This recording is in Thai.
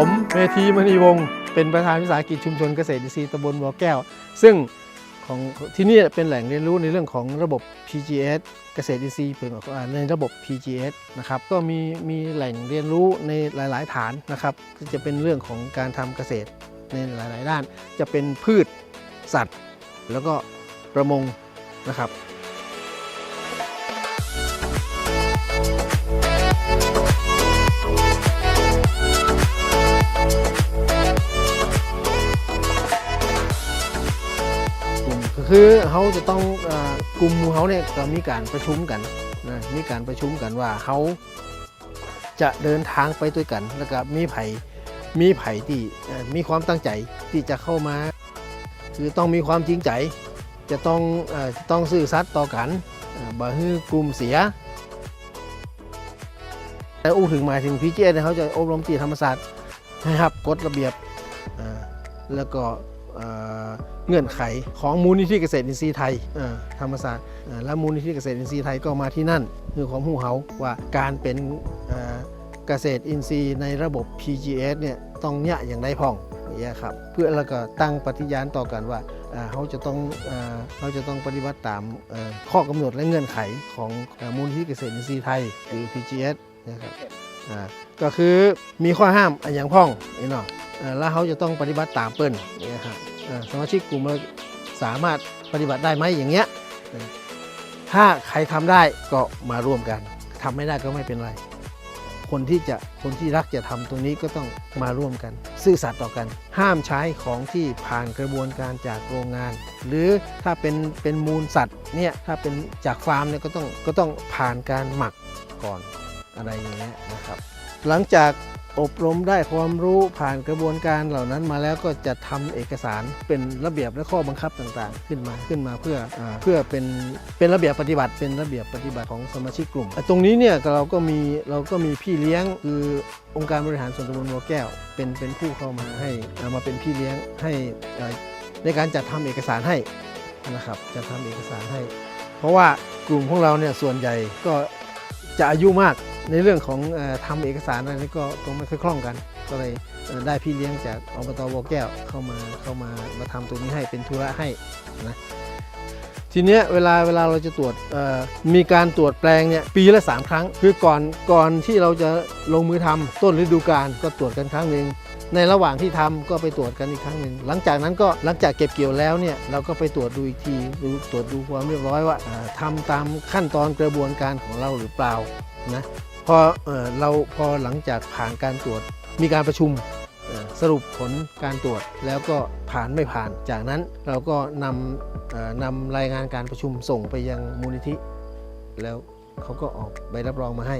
ผมเมธีมณีวงศ์เป็นประธานวิสาหกิจชุมชนเกษตรอินทรีย์ตำบลบัวแก้ว ซึ่งของที่นี่เป็นแหล่งเรียนรู้ในเรื่องของระบบ PGS เกษตรอินทรีย์เป็นอ่าในระบบ PGS นะครับก็มีมีแหล่งเรียนรู้ในหลาย ๆ ฐานนะครับจะเป็นเรื่องของการทำเกษตรในหลาย ๆ ด้าน จะเป็นพืชสัตว์ แล้วก็ประมงนะครับ คือเขาจะต้องอกลุ่มมูเขาเนี่ยก็มีการประชุมกันนะมีการประชุมกันว่าเขาจะเดินทางไปด้วยกันแล้วก็มีไผ่มีไผ่ที่มีความตั้งใจที่จะเข้ามา คือต้องมีความจริงใจ จะต้องอต้องซื่อสัตย์ต่อกันเอ่อบ่ฮือกลุ่มเสียแต่อู้ถึงหมายถึงพีเจเนี่ยเขาจะอบรมตีธรรมศาสตร์นะครับกฎระเบียบแล้วก็ เงื่อนไขของมูลนิธิเกษตรอินทรีย์ไทยธรรมศาสตร์และมูลนิธิเกษตรอินทรีย์ไทยก็มาที่นั่นคือของหูเขาว่าการเป็นเกษตรอินทรีย์ในระบบ PGS เนี่ยต้องเนี่ยอย่างไรพ่องอย่างเงี้ยครับเพื่อแล้วก็ตั้งปฏิญาณต่อกันว่าเขาจะต้องเขาจะต้องปฏิบัติตามข้อกำหนดและเงื่อนไขของมูลนิธิเกษตรอินทรีย์ไทยหรือ PGS นะครับก็คือมีข้อห้ามอย่างพ่องนี่เนาะ แล้วเขาจะต้องปฏิบัติตามเปิ้นอย่างเงี้ยครับสมาชิกกลุ่มเราสามารถปฏิบัติได้ไหมอย่างเงี้ยถ้าใครทำได้ก็มาร่วมกันทำไม่ได้ก็ไม่เป็นไร คนที่จะคนที่รักจะทำตรงนี้ก็ต้องมาร่วมกัน ซื่อสัตย์ต่อกัน ห้ามใช้ของที่ผ่านกระบวนการจากโรงงาน หรือถ้าเป็นเป็นมูลสัตว์เนี่ยถ้าเป็นจากฟาร์มเนี่ยก็ต้องก็ต้องผ่านการหมักก่อนอะไรอย่างเงี้ยนะครับ หลังจาก อบรมได้ความรู้ผ่านกระบวนการเหล่านั้นมาแล้วก็จะทำเอกสารเป็นระเบียบและข้อบังคับต่างๆ ขึ้นมาขึ้นมาเพื่ออเพื่อเป็นเป็นระเบียบปฏิบัติ เป็นระเบียบปฏิบัติของสมาชิกกลุ่ม ตรงนี้เนี่ยเราก็มีเราก็มีพี่เลี้ยงคือองค์การบริหารส่วนตำบลบัวแก้ว เป็นเป็นผู้เข้ามาให้อามาเป็นพี่เลี้ยงให้ในการจัดทำเอกสารให้นะครับจะทำเอกสารให้ เพราะว่ากลุ่มของเราเนี่ยส่วนใหญ่ก็จะอายุมาก ในเรื่องของออทำเอกสารอะไรนี่ก็ก็ไม่ค่อยคล่องกัน ก็เลยได้พี่เลี้ยงจากอบตบัวแก้วเข้ามาเข้ามามาทำตรงนี้ให้เป็นธุระให้นะทีเนี้ยเวลาเวลาเราจะตรวจมีการตรวจแปลงเนี่ยปีละ 3 ครั้ง คือก่อนก่อนที่เราจะลงมือทำต้นฤดูกาลก็ตรวจกันครั้งหนึ่งในระหว่างที่ทำก็ไปตรวจกันอีกครั้งหนึ่งหลังจากนั้นก็หลังจากเก็บเกี่ยวแล้วเนี่ยเราก็ไปตรวจดูอีกทีดูตรวจดูความเรียบร้อยว่าอ่าทำตามขั้นตอนกระบวนการของเราหรือเปล่านะ พอเราพอหลังจากผ่านการตรวจมีการประชุมสรุปผลการตรวจแล้วก็ผ่านไม่ผ่าน จากนั้นเราก็นำนำรายงานการประชุมส่งไปยังมูลนิธิ แล้วเขาก็ออกใบรับรองมาให้